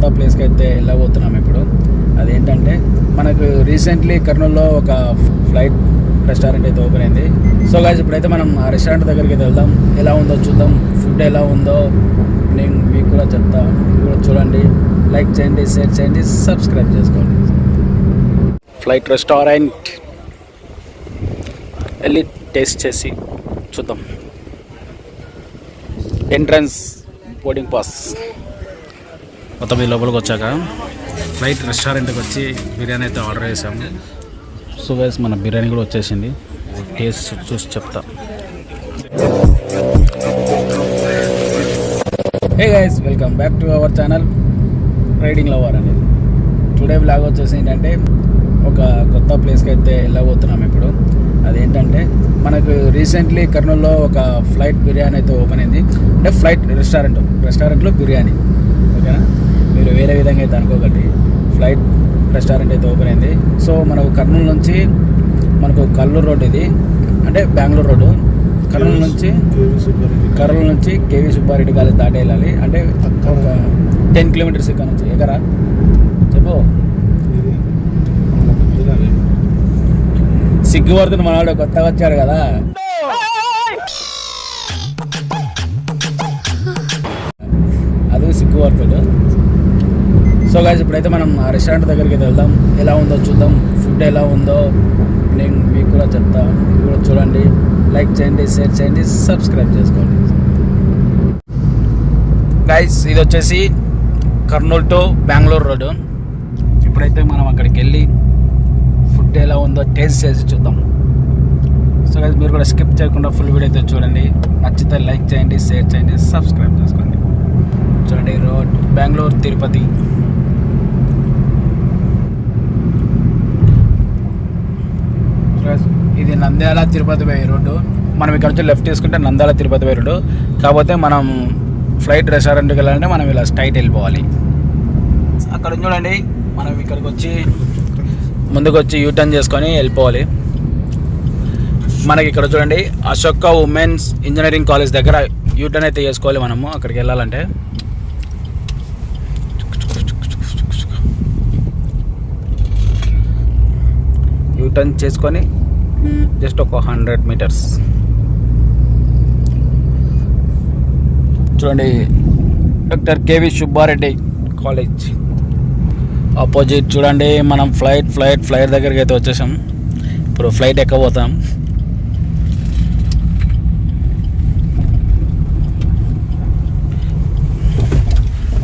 కొత్త ప్లేస్కి అయితే వెళ్ళబోతున్నాం ఇప్పుడు. అదేంటంటే మనకు రీసెంట్లీ కర్నూలులో ఒక ఫ్లైట్ రెస్టారెంట్ అయితే ఓపెన్ అయింది. సో గాజ్ ఇప్పుడైతే మనం ఆ రెస్టారెంట్ దగ్గరికి అయితే వెళ్దాం. ఎలా ఉందో చూద్దాం. ఫుడ్ ఎలా ఉందో నేను మీకు కూడా చెప్తా. మీరు కూడా చూడండి. లైక్ చేయండి షేర్ చేయండి సబ్స్క్రైబ్ చేసుకోండి. ఫ్లైట్ రెస్టారెంట్ వెళ్ళి టేస్ట్ చేసి చూద్దాం. Entrance boarding pass. మొత్తం ఈ లోపలికి వచ్చాక ఫ్లైట్ రెస్టారెంట్కి వచ్చి బిర్యానీ అయితే ఆర్డర్ చేసాము సో గైస్ మన బిర్యానీ కూడా వచ్చేసింది. టేస్ట్ చూసి చెప్తా. Hey guys welcome back to our channel riding lover అనేది. టుడే బ్లాగ్ వచ్చేసి ఏంటంటే ఒక కొత్త ప్లేస్కి అయితే వెళ్ళబోతున్నాం ఇప్పుడు. అదేంటంటే మనకు రీసెంట్లీ కర్నూలులో ఒక ఫ్లైట్ బిర్యానీ అయితే ఓపెన్ అయింది. అంటే ఫ్లైట్ రెస్టారెంట్ రెస్టారెంట్లో బిర్యానీ. ఓకేనా మీరు వేరే విధంగా అయితే అనుకోకండి. ఫ్లైట్ రెస్టారెంట్ అయితే ఓపెన్ అయింది. సో మనకు కర్నూలు నుంచి మనకు కల్లూరు రోడ్ ఇది. అంటే బెంగళూరు రోడ్డు. కర్నూలు నుంచి కర్నూలు నుంచి కేవీ సుబ్బారెడ్డి కాలేజ్ దాటి వెళ్ళాలి. అంటే ఒక టెన్ కిలోమీటర్స్ ఇక్కడ నుంచి. ఎగరా చెప్పు. సిగ్గుపడుతున్న మనవాడు కొత్తగా వచ్చాడు కదా. అది సిగ్గుపడుతాడు సో గాయస్ ఇప్పుడైతే మనం ఆ రెస్టారెంట్ దగ్గరికి వెళ్దాం. ఎలా ఉందో చూద్దాం. ఫుడ్ ఎలా ఉందో నేను మీకు కూడా చెప్తా. మీరు కూడా చూడండి. లైక్ చేయండి షేర్ చేయండి సబ్స్క్రైబ్ చేసుకోండి. గైస్ ఇది వచ్చేసి కర్నూలు టు బెంగళూరు రోడ్డు ఇప్పుడైతే మనం అక్కడికి వెళ్ళి ఫుడ్ ఎలా ఉందో టేస్ట్ చేసి చూద్దాం. సో గైస్ మీరు కూడా స్కిప్ చేయకుండా ఫుల్ వీడియో అయితే చూడండి. నచ్చితే లైక్ చేయండి షేర్ చేయండి సబ్స్క్రైబ్ చేసుకోండి. చూడండి రోడ్ బెంగళూరు తిరుపతి ఇది నంద్యాల తిరుపతి బై రోడ్డు. మనం ఇక్కడ నుంచి లెఫ్ట్ తీసుకుంటే నంద్యాల తిరుపతి బై రోడ్డు. కాకపోతే మనం ఫ్లైట్ రెస్టారెంట్కి వెళ్ళాలంటే మనం ఇలా స్ట్రైట్ వెళ్ళిపోవాలి. అక్కడ చూడండి మనం ఇక్కడికి వచ్చి ముందుకు వచ్చి యూటర్న్ చేసుకొని వెళ్ళిపోవాలి. మనకి ఇక్కడ చూడండి అశోక ఉమెన్స్ ఇంజనీరింగ్ కాలేజ్ దగ్గర యూటర్న్ అయితే చేసుకోవాలి మనము అక్కడికి వెళ్ళాలంటే. యూటర్న్ చేసుకొని జస్ట్ ఒక హండ్రెడ్ మీటర్స్. చూడండి doctor K V Subba Reddy college. Opposite చూడండి మనం ఫ్లైట్ ఫ్లైట్ ఫ్లైట్ దగ్గరికి అయితే వచ్చేసాం. ఇప్పుడు flight ఎక్కబోతాం.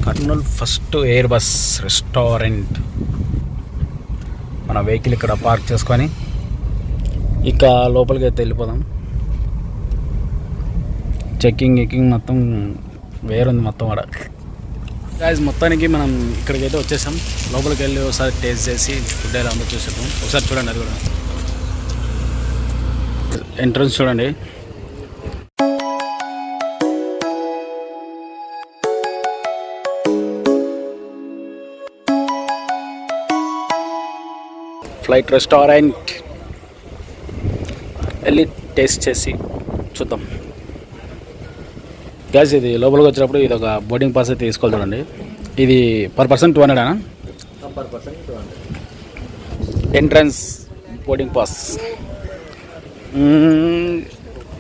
Kurnool first Airbus restaurant. మన వెహికల్ ఇక్కడ పార్క్ చేసుకొని ఇక లోపలికి అయితే వెళ్ళిపోదాం. చెక్కింగ్ ఎక్కింగ్ మొత్తం వేరుంది మొత్తం ఆడ. గాయస్ మొత్తానికి మనం ఇక్కడికైతే వచ్చేసాం. లోపలికి వెళ్ళి ఒకసారి టేస్ట్ చేసి ఫుడ్ ఎలా ఉందో చూసేద్దాం. ఒకసారి చూడండి అది కూడా. ఎంట్రన్స్ చూడండి. ఫ్లైట్ రెస్టారెంట్ వెళ్ళి టేస్ట్ చేసి చూద్దాం. గ్యాస్ ఇది లోపలికి వచ్చినప్పుడు ఇది ఒక బోర్డింగ్ పాస్ అయితే తీసుకోవాలి చూడండి. ఇది per person two హండ్రెడా per person two hundred entrance boarding pass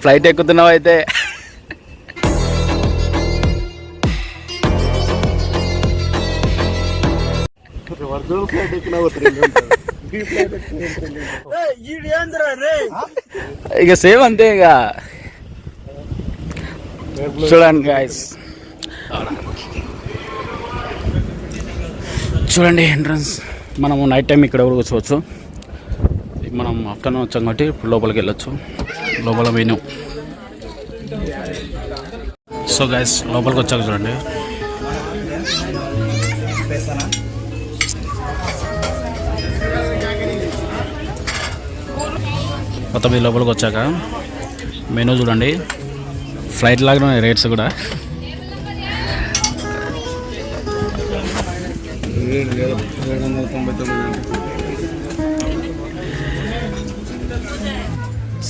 flight ఎక్కుతున్నావు అయితే. ఫ్లైట్ ఎక్కినా ఇక సేమ్ అంతే ఇక. చూడండి గాయస్ చూడండి ఎంట్రన్స్ మనము నైట్ టైం ఇక్కడ కూడా కూర్చోవచ్చు. మనం ఆఫ్టర్నూన్ వచ్చాం కాబట్టి ఇప్పుడు లోపలికి వెళ్ళొచ్చు. లోపల మెనూ సో గైస్ లోపలికి వచ్చాక చూడండి. మొత్తం లోపలికి వచ్చాక మెనూ చూడండి. ఫ్లైట్ లాగానే ఉన్నాయి రేట్స్ కూడా.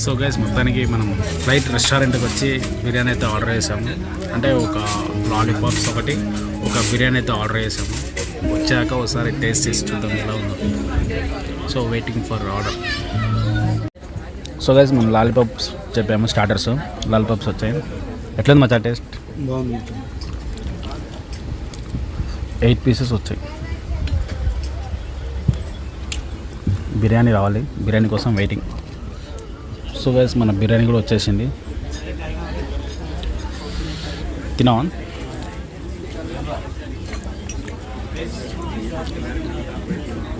సో గైస్ మొత్తానికి మనం ఫ్లైట్ రెస్టారెంట్కి వచ్చి బిర్యానీ అయితే ఆర్డర్ చేసాము. అంటే ఒక లాలీపాప్స్ ఒకటి ఒక బిర్యానీ అయితే ఆర్డర్ చేసాము. వచ్చాక ఒకసారి టేస్ట్ చేసి చూద్దాం ఎలా ఉందో. So waiting for order so guys మనం లాలీపాప్స్ చెప్పాము స్టార్టర్స్ లాలీపాప్స్ వచ్చాయి. ఎట్లుంది మచ్చా టేస్ట్? బాగుంది. ఎయిట్ పీసెస్ వచ్చాయి. బిర్యానీ రావాలి. బిర్యానీ కోసం వెయిటింగ్ సో గైస్ మన బిర్యానీ కూడా వచ్చేసింది. తినావా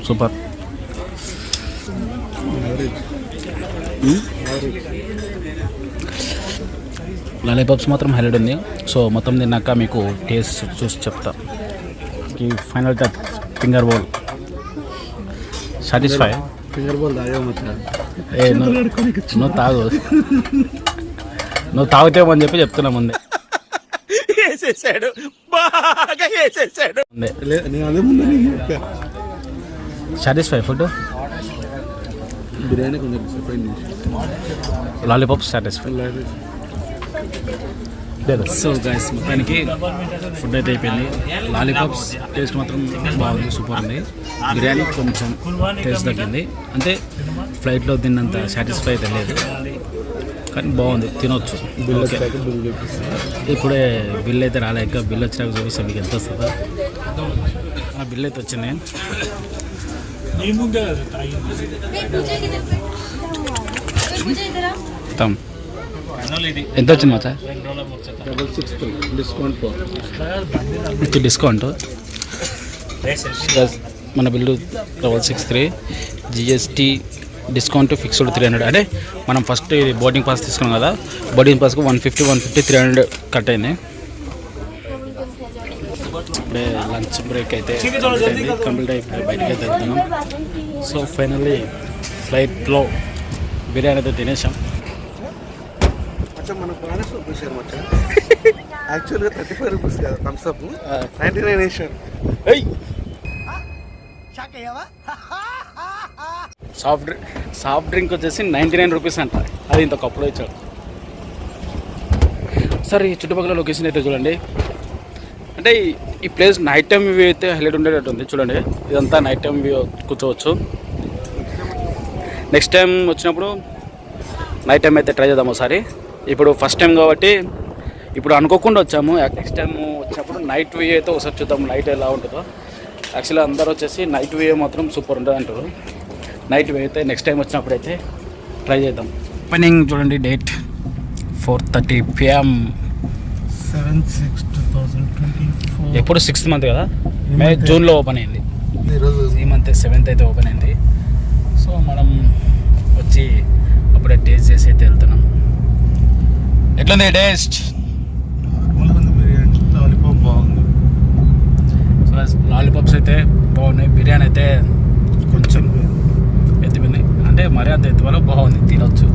సూపర్. లాలీపాప్స్ మాత్రం హైలైట్ ఉంది. సో మొత్తం తిన్నాక మీకు టేస్ట్ చూసి చెప్తా. ఈ final touch finger bowl. Satisfy finger ball ఏ నువ్వు తాగు. నువ్వు తాగుతావని చెప్పి చెప్తున్నా ముందే. వేసేసాడు. బాగా వేసేసాడు. సాటిస్ఫై ఫుడ్ బిర్యానీ కొంచెం disappoint lollipops satisfy so guys మొత్తానికి ఫుడ్ అయితే అయిపోయింది. లాలీపాప్స్ టేస్ట్ మాత్రం బాగుంది సూపర్ ఉంది. బిర్యానీ కొంచెం టేస్ట్ తగ్గింది. అంటే ఫ్లైట్లో తిన్నంత సాటిస్ఫై అయితే లేదు. కానీ బాగుంది తినొచ్చు. ఇప్పుడే బిల్ అయితే రాలేక బిల్ వచ్చినాక చూపిస్తే మీకు ఎంత వస్తుందో. బిల్ అయితే వచ్చింది. నీ ముందే కదా తాగింది ఎంత వచ్చింది సార్ విత్ డిస్కౌంట్ మన bill double six three. GST discount fixed three hundred అంటే మనం ఫస్ట్ బోర్డింగ్ పాస్ తీసుకున్నాం కదా. Boarding పాస్కి one fifty one fifty three hundred cut అయింది. ఇప్పుడే లంచ్ బ్రేక్ అయితే కంప్లీట్ అయిపోయి బయటకి అయితే వెళ్తున్నాం. సో ఫైనల్లీ ఫ్లైట్లో బిర్యానీ అయితే తినేసాం. మనకు యాక్చువల్గా థర్టీ ఫైవ్ రూపీస్ కదా థమ్స్ అప్ నైంటీ నైన్ వేసారు సాఫ్ట్ డ్రింక్ సాఫ్ట్ డ్రింక్ వచ్చేసి నైంటీ నైన్ రూపీస్ అంట. అది ఇంత కప్పులో ఇచ్చాడు. సార్ ఈ చుట్టుపక్కల లొకేషన్ అయితే చూడండి. అంటే ఈ- ప్లేస్ నైట్ టైం వ్యూ అయితే హైలైట్ ఉండేటట్టు ఉంది. చూడండి ఇదంతా నైట్ టైం వ్యూ కూర్చోవచ్చు. నెక్స్ట్ టైం వచ్చినప్పుడు నైట్ టైం అయితే ట్రై చేద్దాం ఒకసారి. ఇప్పుడు ఫస్ట్ టైం కాబట్టి ఇప్పుడు అనుకోకుండా వచ్చాము. నెక్స్ట్ టైం వచ్చినప్పుడు నైట్ వ్యూ అయితే ఒకసారి చూద్దాం. నైట్ ఎలా ఉంటుందో. యాక్చువల్లీ అందరూ వచ్చేసి నైట్ వ్యూ మాత్రం సూపర్ ఉంటుంది అంటారు. నైట్ వ్యూ అయితే నెక్స్ట్ టైం వచ్చినప్పుడు అయితే ట్రై చేద్దాం. ఓపెనింగ్ చూడండి date four thirty PM seven six ఎప్పుడు సిక్స్త్ మంత్ కదా? మే జూన్లో ఓపెన్ అయింది. ఈరోజు ఈ మంత్ సెవెంత్ అయితే ఓపెన్ అయింది. సో మనం వచ్చి అప్పుడే టేస్ట్ చేసి అయితే వెళ్తున్నాం. ఎట్లుంది టేస్ట్ సో లాలీపాప్స్ అయితే బాగున్నాయి. బిర్యానీ అయితే కొంచెం ఎత్తిపోయింది. అంటే మరీ అంత ఎత్తువలో బాగుంది తినొచ్చు.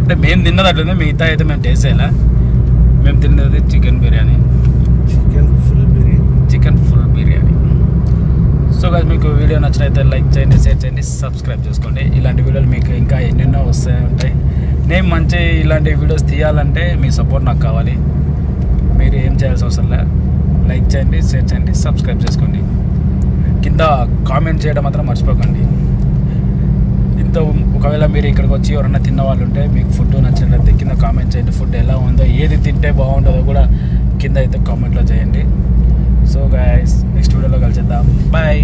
అంటే మేము తిన్నది అట్లుంది మిగతా అయితే మేము టేస్ట్ చేయాలి. మేము తిన్నది chicken biryani. Chicken full biryani. Chicken full biryani. So కాదు మీకు వీడియో నచ్చినైతే లైక్ చేయండి షేర్ చేయండి సబ్స్క్రైబ్ చేసుకోండి. ఇలాంటి వీడియోలు మీకు ఇంకా ఎన్నెన్నో వస్తాయి ఉంటాయి. నేను మంచి ఇలాంటి వీడియోస్ తీయాలంటే మీ సపోర్ట్ నాకు కావాలి. మీరు ఏం చేయాల్సిన అవసరం లే. లైక్ చేయండి షేర్ చేయండి సబ్స్క్రైబ్ చేసుకోండి. కింద కామెంట్ చేయడం మాత్రం మర్చిపోకండి. ఇంత ఒకవేళ మీరు ఇక్కడికి వచ్చి ఎవరన్నా తిన్న వాళ్ళు ఉంటే మీకు ఫుడ్ నచ్చినట్లయితే కింద కామెంట్ చేయండి. ఫుడ్ ఎలా ఉందో ఏది తింటే బాగుంటుందో కూడా కింద అయితే కామెంట్లో చేయండి. సో గాయస్ నెక్స్ట్ వీడియోలో కలిసిద్దాం బాయ్